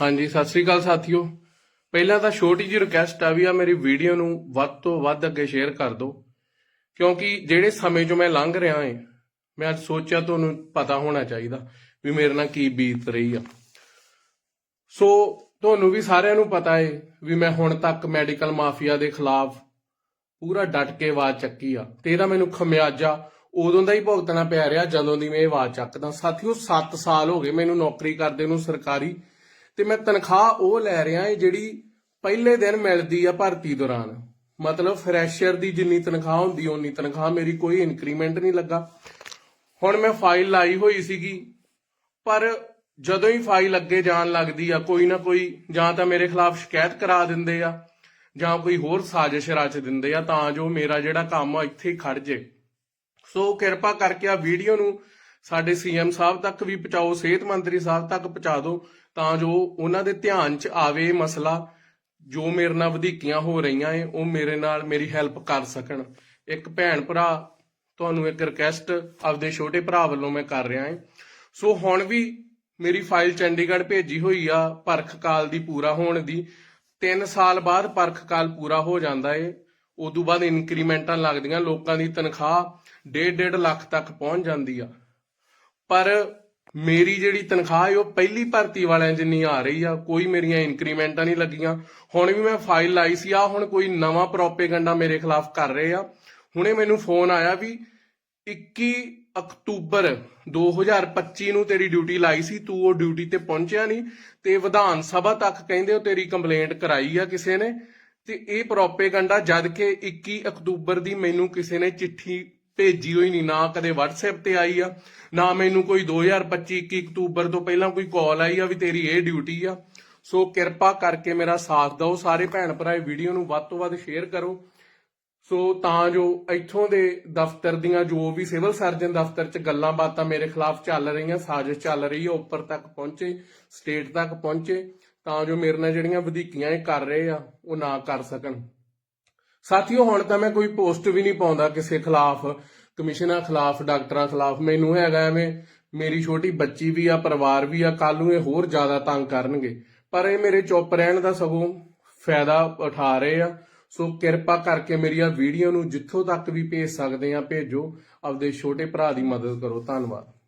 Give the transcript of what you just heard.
ਹਾਂਜੀ, ਸਤਿ ਸ੍ਰੀ ਅਕਾਲ ਸਾਥੀਓ। ਪਹਿਲਾਂ ਤਾਂ ਛੋਟੀ ਜਿਹੀ ਰਿਕਵੈਸਟ ਆ ਵੀ ਆ ਮੇਰੀ ਵੀਡੀਓ ਨੂੰ ਵੱਧ ਤੋਂ ਵੱਧ ਅੱਗੇ ਸ਼ੇਅਰ ਕਰ ਦਿਓ। ਕਿਉਂਕਿ ਜਿਹੜੇ ਸਮੇਂ 'ਚੋਂ ਮੈਂ ਲੰਘ ਰਿਹਾ ਹਾਂ, ਮੈਂ ਅੱਜ ਸੋਚਿਆ ਤੁਹਾਨੂੰ ਪਤਾ ਹੋਣਾ ਚਾਹੀਦਾ ਵੀ ਮੇਰੇ ਨਾਲ ਕੀ ਬੀਤ ਰਹੀ ਆ। ਸੋ ਤੁਹਾਨੂੰ ਵੀ ਸਾਰਿਆਂ ਨੂੰ ਪਤਾ ਏ ਵੀ ਮੈਂ ਹੁਣ ਤੱਕ ਮੈਡੀਕਲ ਮਾਫੀਆ ਦੇ ਖਿਲਾਫ ਪੂਰਾ ਡਟ ਕੇ ਆਵਾਜ਼ ਚੱਕੀ ਆ। ਤੇ ਇਹਦਾ ਮੈਨੂੰ ਖਮਿਆਜਾ ਉਦੋਂ ਦਾ ਹੀ ਭੁਗਤਣਾ ਪੈ ਰਿਹਾ ਜਦੋਂ ਦੀ ਮੈਂ ਇਹ ਆਵਾਜ਼ ਚੱਕਦਾ। ਸਾਥੀਓ 7 ਸਾਲ ਹੋ ਗਏ ਮੈਨੂੰ ਨੌਕਰੀ ਕਰਦੇ ਨੂੰ ਸਰਕਾਰੀ ਤੇ ਮੈਂ ਤਨਖਾਹ ਉਹ ਲੈ ਰਿਹਾ ਹਾਂ ਜਿਹੜੀ ਪਹਿਲੇ ਦਿਨ ਮਿਲਦੀ ਆ ਭਰਤੀ ਦੌਰਾਨ। ਮਤਲਬ ਫਰੈਸ਼ਰ ਦੀ ਜਿੰਨੀ ਤਨਖਾਹ ਹੁੰਦੀ, ਓਨੀ ਤਨਖਾਹ ਮੇਰੀ ਕੋਈ ਇਨਕਰੀਮੈਂਟ ਨਹੀਂ ਲੱਗਾ। ਹੁਣ ਮੈਂ ਫਾਈਲ ਲਾਈ ਹੋਈ ਸੀਗੀ, ਪਰ ਜਦੋਂ ਹੀ ਫਾਈਲ ਅੱਗੇ ਜਾਣ ਲੱਗਦੀ ਆ, ਕੋਈ ਨਾ ਕੋਈ ਜਾਂ ਤਾਂ ਮੇਰੇ ਖਿਲਾਫ ਸ਼ਿਕਾਇਤ ਕਰਾ ਦਿੰਦੇ ਆ, ਜਾਂ ਕੋਈ ਹੋਰ ਸਾਜ਼ਿਸ਼ ਰਚ ਦਿੰਦੇ ਆ ਤਾਂ ਜੋ ਮੇਰਾ ਜਿਹੜਾ ਕੰਮ ਆ ਇੱਥੇ ਖੜ ਜੇ। ਸੋ ਕਿਰਪਾ ਕਰਕੇ ਆ ਵੀਡੀਓ ਨੂੰ ਸਾਡੇ ਸੀਐਮ ਸਾਹਿਬ ਤੱਕ ਵੀ ਪਹੁੰਚਾਓ, ਸਿਹਤ ਮੰਤਰੀ ਸਾਹਿਬ ਤੱਕ ਪਹੁੰਚਾ ਦਿਓ, ਤਾਂ ਜੋ ਉਹਨਾਂ ਦੇ ਧਿਆਨ 'ਚ ਆਵੇ ਮਸਲਾ, ਜੋ ਮੇਰੇ ਨਾਲ ਵਧੀਕੀਆਂ ਹੋ ਰਹੀਆਂ ਏ, ਉਹ ਮੇਰੇ ਨਾਲ ਮੇਰੀ ਹੈਲਪ ਕਰ ਸਕਣ। ਇੱਕ ਭੈਣ ਭਰਾ, ਤੁਹਾਨੂੰ ਇੱਕ ਰਿਕਵੈਸਟ ਆਪਦੇ ਛੋਟੇ ਭਰਾ ਵੱਲੋਂ ਮੈਂ ਕਰ ਰਿਹਾ ਹਾਂ ਸੋ ਹੁਣ ਵੀ ਮੇਰੀ ਫਾਈਲ ਚੰਡੀਗੜ੍ਹ ਭੇਜੀ ਹੋਈ ਆ, ਪਰਖ ਕਾਲ ਦੀ ਪੂਰਾ ਹੋਣ ਦੀ। 3 ਸਾਲ ਬਾਅਦ ਪਰਖ ਕਾਲ ਪੂਰਾ ਹੋ ਜਾਂਦਾ ਏ। ਉਦੋਂ ਬਾਅਦ ਇਨਕਰੀਮੈਂਟਾਂ ਲੱਗਦੀਆਂ, ਲੋਕਾਂ ਦੀ ਤਨਖਾਹ 1.5 ਲੱਖ ਤੱਕ ਪਹੁੰਚ ਜਾਂਦੀ ਆ। ਪਰ ਮੇਰੀ ਜਿਹੜੀ ਤਨਖਾਹ ਹੈ, ਉਹ ਪਹਿਲੀ ਭਰਤੀ ਵਾਲਿਆਂ ਜਿੰਨੀ ਆ ਰਹੀ ਆ, ਕੋਈ ਮੇਰੀਆਂ ਇਨਕਰੀਮੈਂਟਾਂ ਨਹੀਂ ਲੱਗੀਆਂ। ਹੁਣ ਵੀ ਮੈਂ ਫਾਈਲ ਲਾਈ ਸੀ ਆ ਹੁਣ ਕੋਈ ਨਵਾਂ ਪ੍ਰੋਪੇਗੈਂਡਾ ਮੇਰੇ ਖਿਲਾਫ ਕਰ ਰਹੇ ਆ। ਹੁਣੇ ਮੈਨੂੰ ਫੋਨ ਆਇਆ ਵੀ 21 ਅਕਤੂਬਰ 2025 ਨੂੰ ਤੇਰੀ ਡਿਊਟੀ ਲਾਈ ਸੀ, ਤੂੰ ਉਹ ਡਿਊਟੀ ਤੇ ਪਹੁੰਚਿਆ ਨਹੀਂ ਤੇ ਵਿਧਾਨ ਸਭਾ ਤੱਕ ਕਹਿੰਦੇ ਉਹ ਤੇਰੀ ਕੰਪਲੇਂਟ ਕਰਾਈ ਆ ਕਿਸੇ ਨੇ। ਤੇ ਇਹ ਪ੍ਰੋਪੇਗੈਂਡਾ ਜਦ ਕਿ 21 ਅਕਤੂਬਰ ਦੀ ਮੈਨੂੰ ਕਿਸੇ ਨੇ ਚਿੱਠੀ ਭੇਜੀ ਹੋਈ ਨਹੀਂ, ਨਾ ਕਦੇ WhatsApp ਤੇ ਆਈ ਆ, ਨਾ ਮੈਨੂੰ ਕੋਈ 2025 21 ਅਕਤੂਬਰ ਤੋਂ ਪਹਿਲਾਂ ਕੋਈ ਕਾਲ ਆਈ ਆ ਵੀ ਤੇਰੀ ਇਹ ਡਿਊਟੀ ਆ। ਸੋ ਕਿਰਪਾ ਕਰਕੇ ਮੇਰਾ ਸਾਥ ਦਿਓ, ਸਾਰੇ ਭੈਣ ਭਰਾ ਇਹ ਵੀਡੀਓ ਨੂੰ ਵੱਧ ਤੋਂ ਵੱਧ ਸ਼ੇਅਰ ਕਰੋ। ਸੋ ਤਾਂ ਜੋ ਇੱਥੋਂ ਦੇ ਦਫ਼ਤਰ ਦੀਆਂ ਜੋ ਵੀ ਸਿਵਲ ਸਰਜਨ ਦਫ਼ਤਰ 'ਚ ਗੱਲਾਂ ਬਾਤਾਂ ਮੇਰੇ ਖਿਲਾਫ ਚੱਲ ਰਹੀਆਂ, ਸਾਜ਼ਿਸ਼ ਚੱਲ ਰਹੀ ਹੈ ਉੱਪਰ ਤੱਕ ਪਹੁੰਚੇ ਸਟੇਟ ਤੱਕ ਪਹੁੰਚੇ, ਤਾਂ ਜੋ ਮੇਰੇ ਨਾਲ ਜਿਹੜੀਆਂ ਵਧੀਕੀਆਂ ਇਹ ਕਰ ਰਹੇ ਆ, ਉਹ ਨਾ ਕਰ ਸਕਣ। ਸਾਥੀਓ, ਹੁਣ ਤਾਂ ਮੈਂ ਕੋਈ ਪੋਸਟ ਵੀ ਨਹੀਂ ਪਾਉਂਦਾ ਕਿਸੇ ਖਿਲਾਫ ਕਮਿਸ਼ਨਾਂ ਖਿਲਾਫ, ਡਾਕਟਰਾਂ ਖਿਲਾਫ। ਮੈਨੂੰ ਹੈਗਾ ਐਵੇਂ, ਮੇਰੀ ਛੋਟੀ ਬੱਚੀ ਵੀ ਆ, ਪਰਿਵਾਰ ਵੀ ਆ ਕੱਲ ਨੂੰ ਇਹ ਹੋਰ ਜ਼ਿਆਦਾ ਤੰਗ ਕਰਨਗੇ। ਪਰ ਇਹ ਮੇਰੇ ਚੁੱਪ ਰਹਿਣ ਦਾ ਸਗੋਂ ਫਾਇਦਾ ਉਠਾ ਰਹੇ ਆ। ਸੋ ਕਿਰਪਾ ਕਰਕੇ ਮੇਰੀ ਆ ਵੀਡੀਓ ਨੂੰ ਜਿੱਥੋਂ ਤੱਕ ਵੀ ਭੇਜ ਸਕਦੇ ਆ, ਭੇਜੋ। ਆਪਦੇ ਛੋਟੇ ਭਰਾ ਦੀ ਮਦਦ ਕਰੋ। ਧੰਨਵਾਦ।